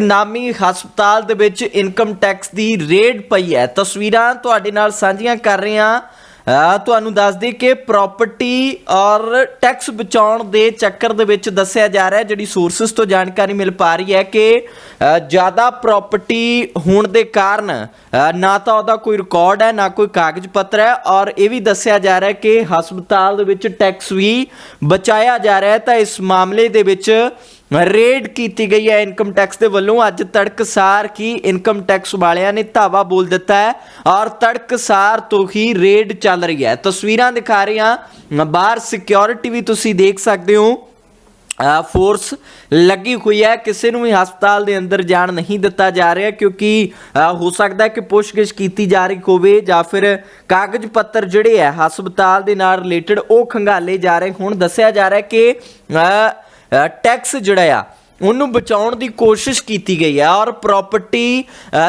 ਨਾਮੀ ਹਸਪਤਾਲ ਦੇ ਵਿੱਚ ਇਨਕਮ ਟੈਕਸ ਦੀ ਰੇਡ ਪਈ ਹੈ। ਤਸਵੀਰਾਂ ਤੁਹਾਡੇ ਨਾਲ ਸਾਂਝੀਆਂ ਕਰ ਰਹੇ ਹਾਂ। ਤੁਹਾਨੂੰ ਦੱਸ ਦਈਏ ਕਿ ਪ੍ਰਾਪਰਟੀ ਔਰ ਟੈਕਸ ਬਚਾਉਣ ਦੇ ਚੱਕਰ ਦੇ ਵਿੱਚ ਦੱਸਿਆ ਜਾ ਰਿਹਾ ਜਿਹੜੀ ਸੋਰਸਸ ਤੋਂ ਜਾਣਕਾਰੀ ਮਿਲ ਪਾ ਰਹੀ ਹੈ ਕਿ ਜ਼ਿਆਦਾ ਪ੍ਰਾਪਰਟੀ ਹੋਣ ਦੇ ਕਾਰਨ ਨਾ ਤਾਂ ਉਹਦਾ ਕੋਈ ਰਿਕਾਰਡ ਹੈ, ਨਾ ਕੋਈ ਕਾਗਜ਼ ਪੱਤਰ ਹੈ ਔਰ ਇਹ ਵੀ ਦੱਸਿਆ ਜਾ ਰਿਹਾ ਕਿ ਹਸਪਤਾਲ ਦੇ ਵਿੱਚ ਟੈਕਸ ਵੀ ਬਚਾਇਆ ਜਾ ਰਿਹਾ ਤਾਂ ਇਸ ਮਾਮਲੇ ਦੇ ਵਿੱਚ ਰੇਡ ਕੀਤੀ ਗਈ ਹੈ ਇਨਕਮ ਟੈਕਸ ਦੇ ਵੱਲੋਂ। ਅੱਜ ਤੜਕਸਾਰ ਕੀ ਇਨਕਮ ਟੈਕਸ ਵਾਲਿਆਂ ਨੇ ਧਾਵਾ ਬੋਲ ਦਿੱਤਾ ਹੈ ਔਰ ਤੜਕਸਾਰ ਤੋਂ ਹੀ ਰੇਡ ਚੱਲ ਰਹੀ ਹੈ। ਤਸਵੀਰਾਂ ਦਿਖਾ ਰਹੇ ਹਾਂ। ਬਾਹਰ ਸਿਕਿਉਰਿਟੀ ਵੀ ਤੁਸੀਂ ਦੇਖ ਸਕਦੇ ਹੋ। ਫੋਰਸ ਲੱਗੀ ਹੋਈ ਹੈ। ਕਿਸੇ ਨੂੰ ਵੀ ਹਸਪਤਾਲ ਦੇ ਅੰਦਰ ਜਾਣ ਨਹੀਂ ਦਿੱਤਾ ਜਾ ਰਿਹਾ ਕਿਉਂਕਿ ਹੋ ਸਕਦਾ ਹੈ ਕਿ ਪੁੱਛਗਿੱਛ ਕੀਤੀ ਜਾ ਰਹੀ ਹੋਵੇ ਜਾਂ ਫਿਰ ਕਾਗਜ਼ ਪੱਤਰ ਜਿਹੜੇ ਹੈ ਹਸਪਤਾਲ ਦੇ ਨਾਲ ਰਿਲੇਟਡ ਉਹ ਖੰਗਾਲੇ ਜਾ ਰਹੇ ਹੁਣ। ਦੱਸਿਆ ਜਾ ਰਿਹਾ ਕਿ ਟੈਕਸ ਜਿਹੜਾ ਆ, ਉਹਨੂੰ ਬਚਾਉਣ ਦੀ ਕੋਸ਼ਿਸ਼ ਕੀਤੀ ਗਈ ਹੈ ਔਰ ਪ੍ਰਾਪਰਟੀ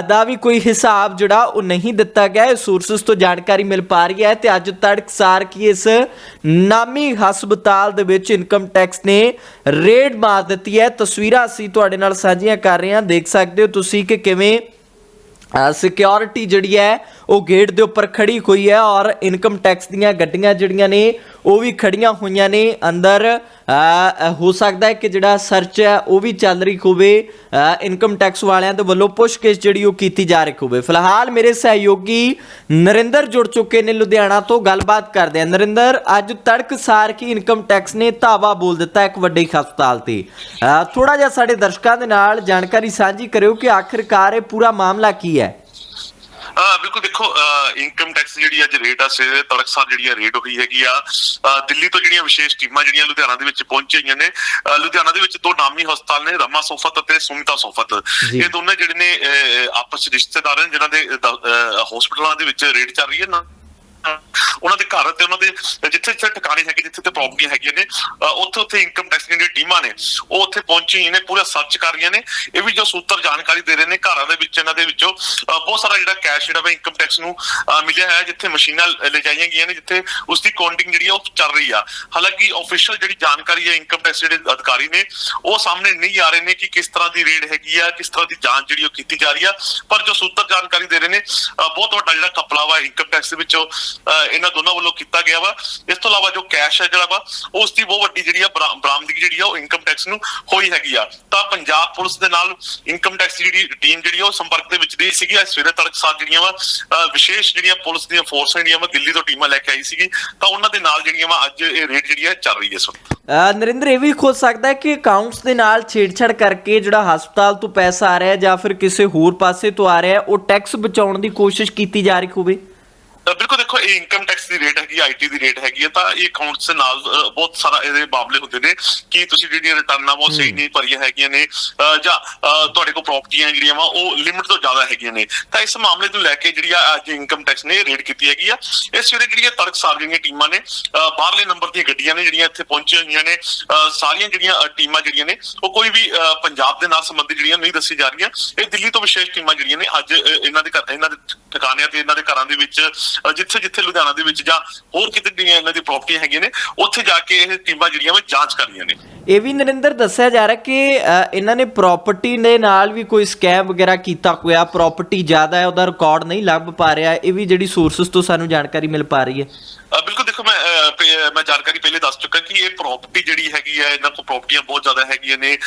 ਦਾ ਵੀ ਕੋਈ ਹਿਸਾਬ ਜਿਹੜਾ ਉਹ ਨਹੀਂ ਦਿੱਤਾ ਗਿਆ। ਹੈ ਸੋਰਸਸ ਤੋਂ ਜਾਣਕਾਰੀ ਮਿਲ ਪਾ ਰਹੀ ਹੈ ਤੇ ਅੱਜ ਤੜਕਸਾਰ ਕੀ ਇਸ ਨਾਮੀ ਹਸਪਤਾਲ ਦੇ ਵਿੱਚ ਇਨਕਮ ਟੈਕਸ ਨੇ ਰੇਡ ਮਾਰ ਦਿੱਤੀ ਹੈ। ਤਸਵੀਰਾਂ ਅਸੀਂ ਤੁਹਾਡੇ ਨਾਲ ਸਾਂਝੀਆਂ ਕਰ ਰਹੇ ਹਾਂ। ਦੇਖ ਸਕਦੇ ਹੋ ਤੁਸੀਂ ਕਿ ਕਿਵੇਂ ਸਿਕਿਉਰਿਟੀ ਜਿਹੜੀ ਹੈ, ਉਹ ਗੇਟ ਦੇ ਉੱਪਰ ਖੜੀ ਹੋਈ ਹੈ ਔਰ ਇਨਕਮ ਟੈਕਸ ਦੀਆਂ ਗੱਡੀਆਂ ਜਿਹੜੀਆਂ ਨੇ ਉਹ ਵੀ ਖੜੀਆਂ ਹੋਈਆਂ ਨੇ ਅੰਦਰ। ਹੋ ਸਕਦਾ ਹੈ ਕਿ ਜਿਹੜਾ ਸਰਚ ਹੈ, ਉਹ ਵੀ ਚੱਲ ਰਹੀ ਹੋਵੇ। ਇਨਕਮ ਟੈਕਸ ਵਾਲਿਆਂ ਦੇ ਵੱਲੋਂ ਪੁੱਛਗਿੱਛ ਜਿਹੜੀ ਉਹ ਕੀਤੀ ਜਾ ਰਹੀ ਹੋਵੇ। ਫਿਲਹਾਲ ਮੇਰੇ ਸਹਿਯੋਗੀ ਨਰਿੰਦਰ ਜੁੜ ਚੁੱਕੇ ਨੇ ਲੁਧਿਆਣਾ ਤੋਂ। ਗੱਲਬਾਤ ਕਰਦੇ ਆ ਨਰਿੰਦਰ, ਅੱਜ ਤੜਕਸਾਰ ਕੀ ਇਨਕਮ ਟੈਕਸ ਨੇ ਧਾਵਾ ਬੋਲ ਦਿੱਤਾ ਇੱਕ ਵੱਡੇ ਹਸਪਤਾਲ ਤੇ। ਥੋੜਾ ਜਿਹਾ ਸਾਡੇ ਦਰਸ਼ਕਾਂ ਦੇ ਨਾਲ ਜਾਣਕਾਰੀ ਸਾਂਝੀ ਕਰਿਓ ਕਿ ਆਖਿਰਕਾਰ ਇਹ ਪੂਰਾ ਮਾਮਲਾ ਕੀ ਹੈ। ਬਿਲਕੁਲ ਦੇਖੋ ਇਨਕਮ ਟੈਕਸ ਜਿਹੜੀ ਅੱਜ ਰੇਟ ਆ ਸਵੇਰੇ ਤੜਕਸਾਰ ਜਿਹੜੀ ਆ ਰੇਟ ਹੋਈ ਹੈਗੀ ਆ। ਦਿੱਲੀ ਤੋਂ ਜਿਹੜੀਆਂ ਵਿਸ਼ੇਸ਼ ਟੀਮਾਂ ਜਿਹੜੀਆਂ ਲੁਧਿਆਣਾ ਦੇ ਵਿੱਚ ਪਹੁੰਚੀ ਹੋਈਆਂ ਨੇ ਲੁਧਿਆਣਾ ਦੇ ਵਿੱਚ ਦੋ ਨਾਮੀ ਹਸਪਤਾਲ ਨੇ ਰਮਾ ਸੋਫਤ ਅਤੇ ਸੁਮਿਤਾ ਸੋਫਤ। ਇਹ ਦੋਨੇ ਜਿਹੜੇ ਨੇ ਆਪਸ ਵਿੱਚ ਰਿਸ਼ਤੇਦਾਰ ਨੇ ਜਿਨ੍ਹਾਂ ਦੇ ਹਸਪਤਾਲਾਂ ਦੇ ਵਿੱਚ ਰੇਟ ਚੱਲ ਰਹੀ ਹੈ ਨਾ। ਉਹਨਾਂ ਦੇ ਘਰ ਤੇ ਉਹਨਾਂ ਦੇ, ਜਿੱਥੇ ਜਿੱਥੇ ਟਿਕਾਣੇ ਹੈਗੇ, ਜਿੱਥੇ ਤੇ ਪ੍ਰਾਪਰਟੀਆਂ ਹੈਗੀਆਂ ਨੇ ਉੱਥੇ ਉੱਥੇ ਇਨਕਮ ਟੈਕਸ ਦੀਆਂ ਟੀਮਾਂ ਨੇ, ਉਹ ਉੱਥੇ ਪਹੁੰਚੀ ਨੇ, ਪੂਰਾ ਸਰਚ ਕਰ ਰਹੀਆਂ ਨੇ। ਇਹ ਵੀ ਜੋ ਸੂਤਰ ਜਾਣਕਾਰੀ ਦੇ ਰਹੇ ਨੇ, ਘਰਾਂ ਦੇ ਵਿੱਚ, ਇਹਨਾਂ ਦੇ ਵਿੱਚੋਂ ਬਹੁਤ ਸਾਰਾ ਜਿਹੜਾ ਕੈਸ਼ ਜਿਹੜਾ ਵਾ ਇਨਕਮ ਟੈਕਸ ਨੂੰ ਮਿਲਿਆ ਹੈ ਜਿੱਥੇ ਮਸ਼ੀਨਾਂ ਲਿਜਾਈਆਂ ਗਈਆਂ ਨੇ, ਜਿੱਥੇ ਉਸ ਦੀ ਕਾਊਂਟਿੰਗ ਜਿਹੜੀ ਆ, ਉਹ ਚੱਲ ਰਹੀ ਆ। ਹਾਲਾਂਕਿ ਆਫੀਸ਼ੀਅਲ ਜਿਹੜੀ ਜਾਣਕਾਰੀ ਹੈ ਇਨਕਮ ਟੈਕਸ ਜਿਹੜੇ ਅਧਿਕਾਰੀ ਨੇ, ਉਹ ਸਾਹਮਣੇ ਨਹੀਂ ਆ ਰਹੇ ਨੇ ਕਿ ਕਿਸ ਤਰ੍ਹਾਂ ਦੀ ਰੇਡ ਹੈਗੀ ਆ, ਕਿਸ ਤਰ੍ਹਾਂ ਦੀ ਜਾਂਚ ਜਿਹੜੀ ਉਹ ਕੀਤੀ ਜਾ ਰਹੀ ਆ। ਪਰ ਜੋ ਸੂਤਰ ਜਾਣਕਾਰੀ ਦੇ ਰਹੇ ਨੇ ਬਹੁਤ ਵੱਡਾ ਜਿਹੜਾ ਕਪਲਾ ਵਾ ਇਨਕਮ ਟੈਕਸ ਦੇ ਵਿੱਚੋਂ ਇਹਨਾਂ ਦੋਨਾਂ ਵੱਲੋਂ ਕੀਤਾ ਗਿਆ ਵਾ। ਇਸ ਤੋਂ ਇਲਾਵਾ ਜੋ ਕੈਸ਼ ਹੈ ਜਿਹੜਾ ਵਾ ਉਸ ਦੀ ਬਹੁਤ ਵੱਡੀ ਜਿਹੜੀ ਆ ਬਰਾ- ਬਰਾਮਦਗੀ ਜਿਹੜੀ ਆ ਉਹ ਇਨਕਮ ਟੈਕਸ ਨੂੰ ਹੋਈ ਹੈਗੀ ਆ। ਤਾਂ ਪੰਜਾਬ ਪੁਲਿਸ ਦੇ ਨਾਲ ਇਨਕਮ ਟੈਕਸ ਜਿਹੜੀ ਟੀਮ ਜਿਹੜੀ ਉਹ ਸੰਪਰਕ ਦੇ ਵਿੱਚ ਰਹੀ ਸੀਗੀ। ਅੱਜ ਸਵੇਰੇ ਤੜਕਸਾਰ ਜਿਹੜੀਆਂ ਵਾ ਵਿਸ਼ੇਸ਼ ਜਿਹੜੀਆਂ ਪੁਲਿਸ ਦੀਆਂ ਫੋਰਸਾਂ ਜਿਹੜੀਆਂ ਵਾ ਦਿੱਲੀ ਤੋਂ ਟੀਮਾਂ ਲੈ ਕੇ ਆਈ ਸੀਗੀ। ਤਾਂ ਉਹਨਾਂ ਦੇ ਨਾਲ ਜਿਹੜੀਆਂ ਵਾ ਅੱਜ ਇਹ ਰੇਡ ਜਿਹੜੀ ਆ ਚੱਲ ਰਹੀ ਹੈ ਅ, ਨਰਿੰਦਰ ਇਹ ਵੀ ਹੋ ਸਕਦਾ ਹੈ ਕਿ ਅਕਾਊਂਟਸ ਦੇ ਨਾਲ ਛੇੜਛਾੜ ਕਰਕੇ ਜਿਹੜਾ ਹਸਪਤਾਲ ਤੋਂ ਪੈਸਾ ਆ ਰਿਹਾ ਜਾਂ ਫਿਰ ਕਿਸੇ ਹੋਰ ਪਾਸੇ ਤੋਂ ਆ ਰਿਹਾ ਉਹ ਟੈਕਸ ਬਚਾਉਣ ਦੀ ਕੋਸ਼ਿਸ਼ ਕੀਤੀ ਜਾ ਰਹੀ ਹੋਵੇ? ਬਿਲਕੁਲ ਦੇਖੋ ਇਹ ਇਨਕਮ ਟੈਕਸ ਦੀ ਰੇਟ ਹੈਗੀ ਆਈਟੀ ਦੀ ਰੇਟ ਹੈਗੀ ਹੈ ਤਾਂ ਇਹ ਅਕਾਊਂਟਸ ਦੇ ਨਾਲ ਬਹੁਤ ਸਾਰਾ ਇਹਦੇ ਮਾਮਲੇ ਹੁੰਦੇ ਨੇ ਕਿ ਤੁਸੀਂ ਜਿਹੜੀਆਂ ਰਿਟਰਨਾਂ ਉਹ ਸਹੀ ਨਹੀਂ ਭਰੀਆਂ ਹੈਗੀਆਂ ਨੇ ਜਾਂ ਤੁਹਾਡੇ ਕੋਲ ਪ੍ਰਾਪਰਟੀਆਂ ਜਿਹੜੀਆਂ ਵਾ ਉਹ ਲਿਮਿਟ ਤੋਂ ਜ਼ਿਆਦਾ ਹੈਗੀਆਂ ਨੇ। ਤਾਂ ਇਸ ਮਾਮਲੇ ਨੂੰ ਲੈ ਕੇ ਜਿਹੜੀ ਅੱਜ ਇਨਕਮ ਟੈਕਸ ਨੇ ਰੇਡ ਕੀਤੀ ਹੈਗੀ ਆ। ਇਸ ਵੇਲੇ ਜਿਹੜੀਆਂ ਤੜਕਸਾਰ ਜਿਹੜੀਆਂ ਟੀਮਾਂ ਨੇ ਬਾਹਰਲੇ ਨੰਬਰ ਦੀਆਂ ਗੱਡੀਆਂ ਨੇ ਜਿਹੜੀਆਂ ਇੱਥੇ ਪਹੁੰਚੀਆਂ ਹੋਈਆਂ ਨੇ ਸਾਰੀਆਂ ਜਿਹੜੀਆਂ ਟੀਮਾਂ ਜਿਹੜੀਆਂ ਨੇ ਉਹ ਕੋਈ ਵੀ ਪੰਜਾਬ ਦੇ ਨਾਲ ਸੰਬੰਧਿਤ ਜਿਹੜੀਆਂ ਨਹੀਂ ਦੱਸੀ ਜਾ ਰਹੀਆਂ। ਇਹ ਦਿੱਲੀ ਤੋਂ ਵਿਸ਼ੇਸ਼ ਟੀਮਾਂ ਜਿਹੜੀਆਂ ਨੇ ਅੱਜ ਇਹਨਾਂ ਦੇ ਘਰ ਇਹਨਾਂ ਦੇ ਠਿਕਾਣਿਆਂ ਤੇ ਇਹਨਾਂ ਦੇ ਘਰਾਂ ਦੇ ਵਿੱਚ ਜਿੱਥੇ ਜਿੱਥੇ ਲੁਧਿਆਣਾ ਦੇ ਵਿੱਚ ਜਾਂ ਹੋਰ ਕਿਤੇ ਜਿਹੜੀਆਂ ਇਹਨਾਂ ਦੀ ਪ੍ਰਾਪਰਟੀਆਂ ਹੈਗੀਆਂ ਨੇ ਉੱਥੇ ਜਾ ਕੇ ਇਹ ਟੀਮਾਂ ਜਿਹੜੀਆਂ ਵਾ ਜਾਂਚ ਕਰ ਰਹੀਆਂ ਨੇ। ਇਹ ਵੀ ਨਰਿੰਦਰ ਦੱਸਿਆ ਜਾ ਰਿਹਾ ਕਿ ਇਹਨਾਂ ਨੇ ਪ੍ਰਾਪਰਟੀ ਦੇ ਨਾਲ ਵੀ ਕੋਈ ਸਕੈਮ ਵਗੈਰਾ ਕੀਤਾ ਹੋਇਆ ਪ੍ਰਾਪਰਟੀ ਜ਼ਿਆਦਾ ਹੈ ਉਹਦਾ ਰਿਕਾਰਡ ਨਹੀਂ ਲੱਭ ਪਾ ਰਿਹਾ ਇਹ ਵੀ ਜਿਹੜੀ ਸੋਰਸਸ ਤੋਂ ਸਾਨੂੰ ਜਾਣਕਾਰੀ ਮਿਲ ਪਾ ਰਹੀ ਹੈ। ਬਿਲਕੁਲ ਮੈਂ ਜਾਣਕਾਰੀ ਪਹਿਲੇ ਦੱਸ ਚੁੱਕਾ ਕਿ ਇਹ ਪ੍ਰਾਪਰਟੀ ਜਿਹੜੀ ਹੈਗੀ ਹੈ ਇਹਨਾਂ ਕੋਲ ਪ੍ਰਾਪਰਟੀਆਂ ਬਹੁਤ ਜ਼ਿਆਦਾ ਹੈਗੀਆਂ ਨੇ।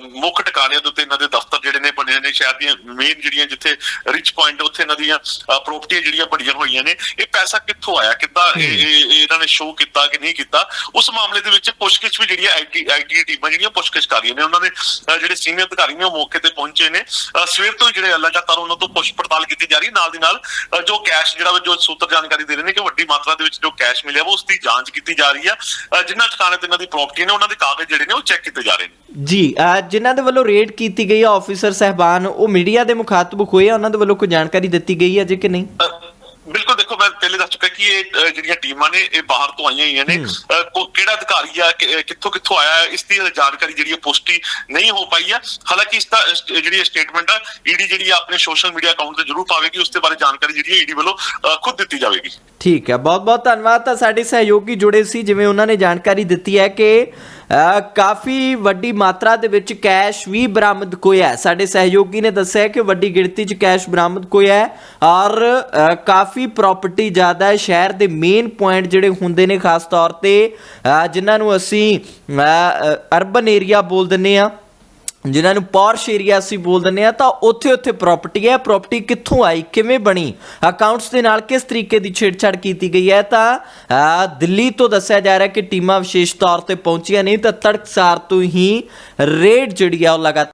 ਮੁੱਖ ਟਿਕਾਣਿਆਂ ਦੇ ਉੱਤੇ ਇਹਨਾਂ ਦੇ ਦਫ਼ਤਰ ਜਿਹੜੇ ਨੇ ਬਣੇ ਨੇ ਸ਼ਹਿਰ ਦੀਆਂ ਮੇਨ ਜਿਹੜੀਆਂ ਜਿੱਥੇ ਰਿਚ ਪੁਆਇੰਟ ਉੱਥੇ ਇਹਨਾਂ ਦੀਆਂ ਪ੍ਰਾਪਰਟੀਆਂ ਜਿਹੜੀਆਂ ਬਣੀਆਂ ਹੋਈਆਂ ਨੇ। ਇਹ ਪੈਸਾ ਕਿੱਥੋਂ ਆਇਆ ਕਿੱਦਾਂ ਇਹ ਇਹ- ਇਹ ਇਹਨਾਂ ਨੇ ਸ਼ੋਅ ਕੀਤਾ ਕਿ ਨਹੀਂ ਕੀਤਾ? ਉਸ ਮਾਮਲੇ ਦੇ ਵਿੱਚ ਪੁੱਛਗਿੱਛ ਵੀ ਜਿਹੜੀ ਆਈਟੀ ਆਈਟੀ ਟੀਮਾਂ ਜਿਹੜੀਆਂ ਪੁੱਛਗਿੱਛ ਕਰ ਰਹੀਆਂ ਨੇ ਉਹਨਾਂ ਦੇ ਅ, ਜਿਹੜੇ ਸੀਨੀਅਰ ਅਧਿਕਾਰੀ ਨੇ ਉਹ ਮੌਕੇ ਤੇ ਪਹੁੰਚੇ ਨੇ। ਸਵੇਰ ਤੋਂ ਜਿਹੜੇ ਲਗਾਤਾਰ ਉਹਨਾਂ ਤੋਂ ਪੁੱਛ ਪੜਤਾਲ ਕੀਤੀ ਜਾ ਰਹੀ ਹੈ। ਨਾਲ ਦੀ ਨਾਲ ਜੋ ਕੈਸ਼ ਜਿਹੜਾ ਜੋ ਸੂਤਰ ਜਾਣਕਾਰੀ ਦੇ ਰਹੇ ਨੇ ਕਿ ਵੱਡੀ ਮਾਤਰਾ ਦੇ ਵਿੱਚ ਜੋ ਕੈਸ਼ ਮਿਲਿਆ ਵਾ ਉਸ ਦੀ ਜਾਂਚ ਕੀਤੀ ਜਾ ਰਹੀ ਆ। ਅ, ਜਿਨ੍ਹਾਂ ਠਿਕਾਣੇ ਤੇ ਇਹਨਾਂ ਦੀ ਪ੍ਰਾਪਰਟੀ ਨੇ ਉਹਨਾਂ ਦੇ ਕਾਗਜ਼ ਜਿਹੜੇ ਨੇ ਉਹ ਚੈੱਕ ਕੀਤੇ ਜਾ ਰਹੇ ਨੇ। ਜੀ ਜਿਨ੍ਹਾਂ ਦੇ ਵੱਲੋਂ ਰੇਡ ਕੀਤੀ ਗਈ ਹੈ ਆਫੀਸਰ ਸਹਿਬਾਨ ਉਹ ਮੀਡੀਆ ਦੇ ਮੁਖਾਤਬ ਹੋਏ ਆ ਉਹਨਾਂ ਦੇ ਵੱਲੋਂ ਕੋਈ ਜਾਣਕਾਰੀ ਦਿੱਤੀ ਗਈ ਹੈ ਜੇ ਕਿ ਨਹੀਂ? ਬਿਲਕੁਲ ਦੇਖੋ ਮੈਂ ਪਹਿਲੇ ਦੱਸ ਚੁੱਕਾ ਕਿ ਇਹ ਜਿਹੜੀਆਂ ਟੀਮਾਂ ਨੇ ਇਹ ਬਾਹਰ ਤੋਂ ਆਈਆਂ ਹੋਈਆਂ ਨੇ। ਕਿਹੜਾ ਅਧਿਕਾਰੀ ਆ ਕਿੱਥੋਂ ਕਿੱਥੋਂ ਆਇਆ ਹੈ, ਇਸ ਦੀ ਜਾਣਕਾਰੀ ਜਿਹੜੀ ਹੈ ਪੁਸ਼ਟੀ ਨਹੀਂ ਹੋ ਪਾਈ ਆ। ਹਾਲਾਂਕਿ ਇਸ ਦਾ ਜਿਹੜੀ ਸਟੇਟਮੈਂਟ ਆ ਈਡੀ ਜਿਹੜੀ ਆਪਣੇ ਸੋਸ਼ਲ ਮੀਡੀਆ ਅਕਾਊਂਟ ਤੇ ਜ਼ਰੂਰ ਪਾਵੇਗੀ ਉਸ ਦੇ ਬਾਰੇ ਜਾਣਕਾਰੀ ਜਿਹੜੀ ਹੈ ਈਡੀ ਵੱਲੋਂ ਖੁਦ ਦਿੱਤੀ ਜਾਵੇਗੀ। ਠੀਕ ਹੈ, ਬਹੁਤ ਬਹੁਤ ਧੰਨਵਾਦ। ਤਾਂ ਸਾਡੇ ਸਹਿਯੋਗੀ ਜੁੜੇ ਸੀ, ਜਿਵੇਂ ਉਹਨਾਂ ਨੇ ਜਾਣਕਾਰੀ ਦਿੱਤੀ ਹੈ ਕਿ ਕਾਫੀ ਵੱਡੀ ਮਾਤਰਾ ਦੇ ਵਿੱਚ ਕੈਸ਼ ਵੀ ਬਰਾਮਦ ਹੋਇਆ ਸਾਡੇ ਸਹਿਯੋਗੀ ਨੇ ਦੱਸਿਆ ਕਿ ਵੱਡੀ ਗਿਣਤੀ 'ਚ ਕੈਸ਼ ਬਰਾਮਦ ਹੋਇਆ ਔਰ ਕਾਫੀ ਪ੍ਰਾਪਰਟੀ ਜ਼ਿਆਦਾ ਹੈ। ਸ਼ਹਿਰ ਦੇ ਮੇਨ ਪੁਆਇੰਟ ਜਿਹੜੇ ਹੁੰਦੇ ਨੇ, ਖਾਸ ਤੌਰ ਤੇ ਜਿਨ੍ਹਾਂ ਨੂੰ ਅਸੀਂ ਅਰਬਨ ਏਰੀਆ ਬੋਲ ਦਿੰਨੇ ਆ ਜਿਨ੍ਹਾਂ ਨੂੰ ਪੌਰਸ਼ ਏਰੀਆ ਅਸੀਂ ਬੋਲ ਦਿੰਦੇ ਆ ਤਾਂ ਉੱਥੇ ਉੱਥੇ ਪ੍ਰਾਪਰਟੀ ਹੈ। ਪ੍ਰਾਪਰਟੀ ਕਿੱਥੋਂ ਆਈ? ਕਿਵੇਂ ਬਣੀ? ਅਕਾਊਂਟਸ ਦੇ ਨਾਲ ਕਿਸ ਤਰੀਕੇ ਦੀ ਛੇੜਛਾੜ ਕੀਤੀ ਗਈ ਹੈ? ਤਾਂ ਦਿੱਲੀ ਤੋਂ ਦੱਸਿਆ ਜਾ ਰਿਹਾ ਕਿ ਟੀਮਾਂ ਵਿਸ਼ੇਸ਼ ਤੌਰ ਤੇ ਪਹੁੰਚੀਆਂ ਨਹੀਂ, ਤਾਂ ਤੜਕਸਾਰ ਤੋਂ ਹੀ ਰੇਡ ਜਿਹੜੀ ਆ ਉਹ ਲਗਾਤਾਰ